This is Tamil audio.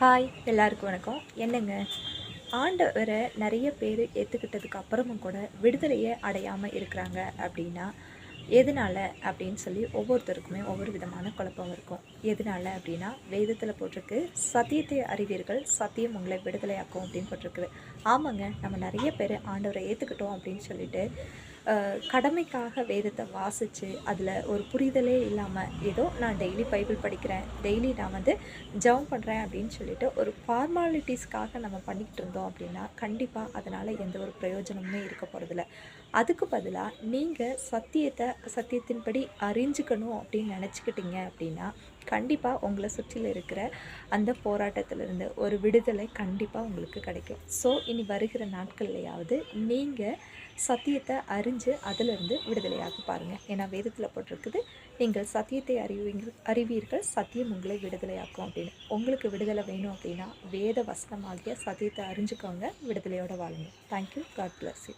ஹாய் எல்லாருக்கும் வணக்கம். என்னங்க? ஆண்டவரை நிறைய பேர் ஏற்றுக்கிட்டதுக்கு அப்புறமும் கூட விடுதலையே அடையாமல் இருக்கிறாங்க அப்படின்னா எதனால அப்படின்னு சொல்லி ஒவ்வொருத்தருக்குமே ஒவ்வொரு விதமான குழப்பம் இருக்கும். எதனால அப்படின்னா வேதத்தில் போட்டிருக்கு சத்தியத்தை அறிவீர்கள் சத்தியம் உங்களை விடுதலையாக்கும் அப்படின்னு போட்டிருக்குது. ஆமாங்க நம்ம நிறைய பேர் ஆண்டவரை ஏற்றுக்கிட்டோம் அப்படின்னு சொல்லிட்டு கடமைக்காக வேதத்தை வாசித்து அதில் ஒரு புரிதலே இல்லாமல் ஏதோ நான் டெய்லி பைபிள் படிக்கிறேன் டெய்லி நான் வந்து ஜெபம் பண்ணுறேன் அப்படின்னு சொல்லிட்டு ஒரு ஃபார்மாலிட்டிஸ்க்காக நம்ம பண்ணிக்கிட்டு இருந்தோம் அப்படின்னா கண்டிப்பாக அதனால் எந்த ஒரு பிரயோஜனமுமே இருக்க போகிறதில்ல அதுக்கு பதிலாக நீங்கள் சத்தியத்தை சத்தியத்தின்படி அறிஞ்சுக்கணும் அப்படின்னு நினச்சிக்கிட்டீங்க அப்படின்னா கண்டிப்பாக உங்களை சுற்றில இருக்கிற அந்த போராட்டத்திலிருந்து ஒரு விடுதலை கண்டிப்பாக உங்களுக்கு கிடைக்கும். ஸோ இனி வருகிற நாட்கள்லையாவது நீங்கள் சத்தியத்தை அறிஞ்சு அதிலிருந்து விடுதலையாக பாருங்கள் ஏன்னா வேதத்தில் போட்டிருக்குது நீங்கள் சத்தியத்தை அறிவீங்க அறிவீர்கள் சத்தியம் உங்களை விடுதலையாக்கும் அப்படின்னு. உங்களுக்கு விடுதலை வேணும் அப்படின்னா வேத வசனமாகிய சத்தியத்தை அறிஞ்சுக்கோங்க விடுதலையோட வாழுங்க. Thank you God bless you